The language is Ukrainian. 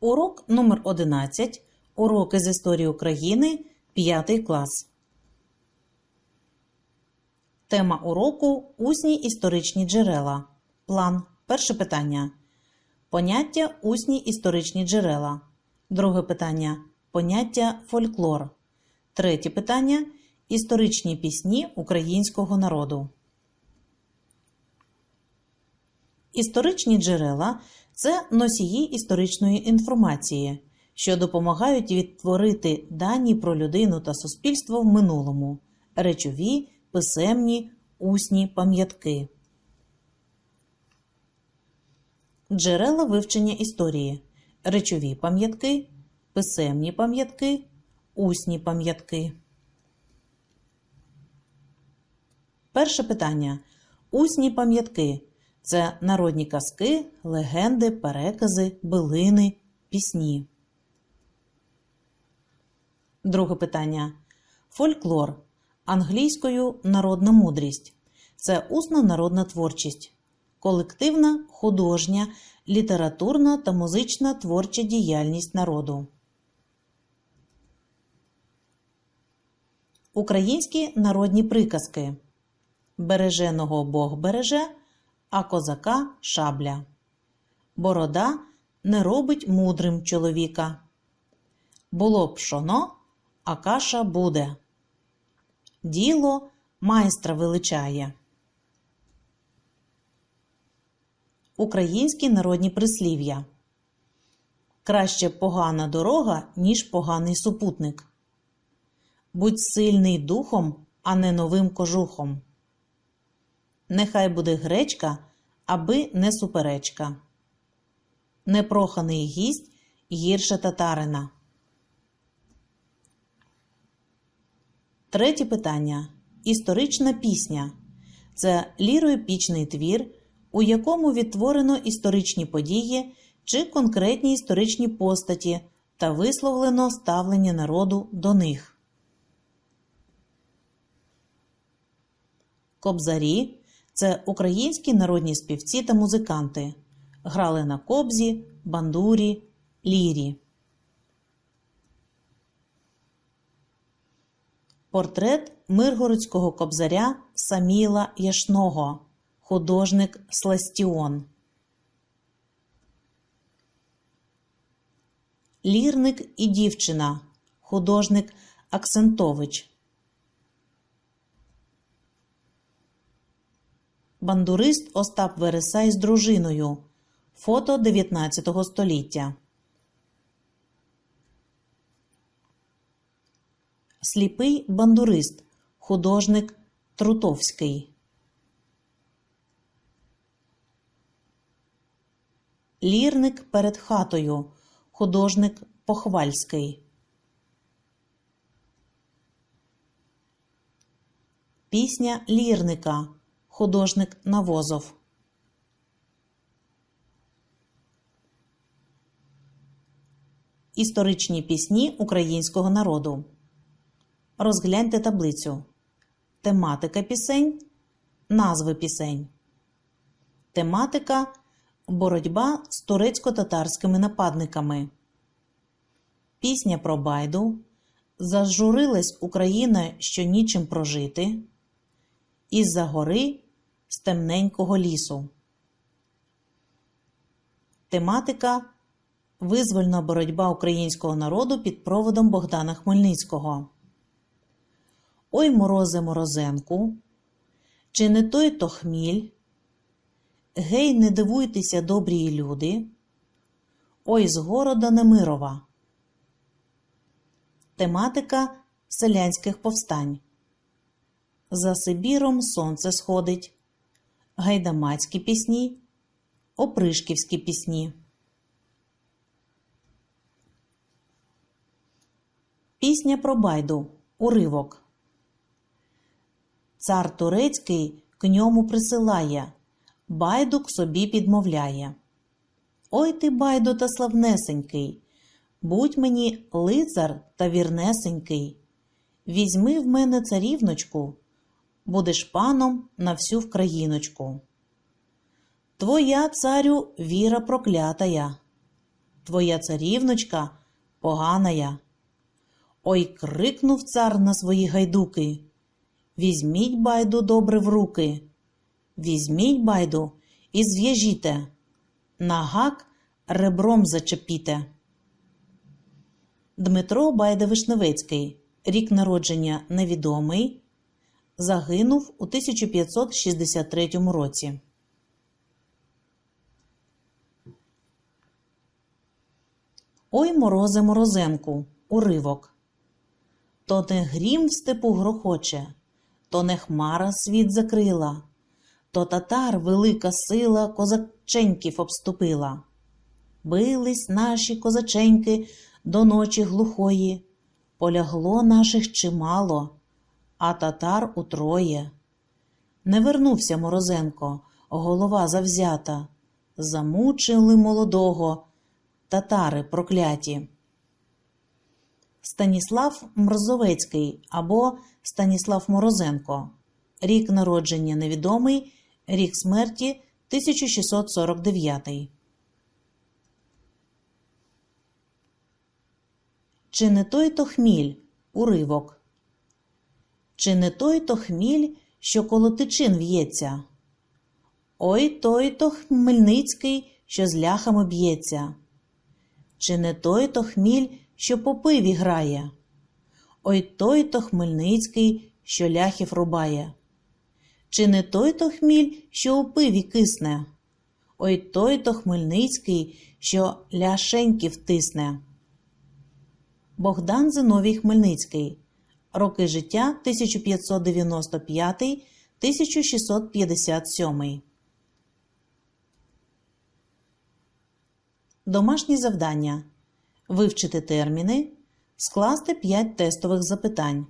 Урок номер 11. Уроки з історії України. 5 клас. Тема уроку Усні історичні джерела. План. Перше питання. Поняття усні історичні джерела. Друге питання. Поняття фольклор. Третє питання. Історичні пісні українського народу. Історичні джерела це носії історичної інформації, що допомагають відтворити дані про людину та суспільство в минулому, речові, писемні, усні пам'ятки. Джерела вивчення історії, речові пам'ятки, писемні пам'ятки, усні пам'ятки. Перше питання. Усні пам'ятки це народні казки, легенди, перекази, билини, пісні. Друге питання. Фольклор. Англійською народна мудрість. Це усна народна творчість. Колективна, художня, літературна та музична творча діяльність народу. Українські народні приказки. Береженого Бог береже, а козака шабля. Борода не робить мудрим чоловіка. Було пшоно, а каша буде. Діло майстра величає. Українські народні прислів'я. Краще погана дорога, ніж поганий супутник. Будь сильний духом, а не новим кожухом. Нехай буде гречка, аби не суперечка. Непроханий гість гірше татарина. Третє питання. Історична пісня. Це ліроепічний твір, у якому відтворено історичні події чи конкретні історичні постаті та висловлено ставлення народу до них. Кобзарі це українські народні співці та музиканти. Грали на кобзі, бандурі, лірі. Портрет миргородського кобзаря Саміла Яшного. Художник Сластіон. Лірник і дівчина. Художник Аксентович. Бандурист Остап Вересай з дружиною. Фото 19 століття. Сліпий бандурист. Художник Трутовський. Лірник перед хатою. Художник Похвальський. Пісня лірника. Художник Навозов. Історичні пісні українського народу. Розгляньте таблицю. Тематика пісень. Назви пісень. Тематика Боротьба з турецько-татарськими нападниками. Пісня про Байду. Зажурилась Україна, що нічим прожити. Із-за гори з темненького лісу. Тематика Визвольна боротьба українського народу під проводом Богдана Хмельницького. Ой морозе морозенку. Чи не той то хміль? Гей, не дивуйтеся, добрі люди. Ой з города Немирова. Тематика селянських повстань. За Сибіром сонце сходить. Гайдамацькі пісні, опришківські пісні. Пісня про байду. Уривок. Цар турецький к ньому присилає, байду к собі підмовляє. Ой ти, байду, та славнесенький, будь мені лицар та вірнесенький. Візьми в мене царівночку, будеш паном на всю вкраїночку. Твоя, царю, віра проклятая, твоя царівночка поганая. Ой, крикнув цар на свої гайдуки. Візьміть байду добре в руки. Візьміть байду і зв'яжіте. На гак ребром зачепіте. Дмитро Байде Вишневецький, рік народження невідомий, загинув у 1563 році. Ой, морозе морозенку, уривок. То не грім в степу грохоче, то не хмара світ закрила, то татар велика сила козаченьків обступила. Бились наші козаченьки до ночі глухої, полягло наших чимало, а татар утроє. Не вернувся Морозенко, голова завзята, замучили молодого, татари прокляті. Станіслав Мрозовецький або Станіслав Морозенко. Рік народження невідомий, рік смерті 1649. Чи не той то хміль? Уривок. Чи не той то хміль, що коло тичин в'ється? Ой той то Хмельницький, що з ляхами б'ється. Чи не той то хміль, що по пиві грає? Ой той то Хмельницький, що ляхів рубає. Чи не той то хміль, що у пиві кисне? Ой той то Хмельницький, що ляшеньків тисне. Богдан Зиновій Хмельницький. Роки життя 1595-1657. Домашні завдання. Вивчити терміни. Скласти 5 тестових запитань.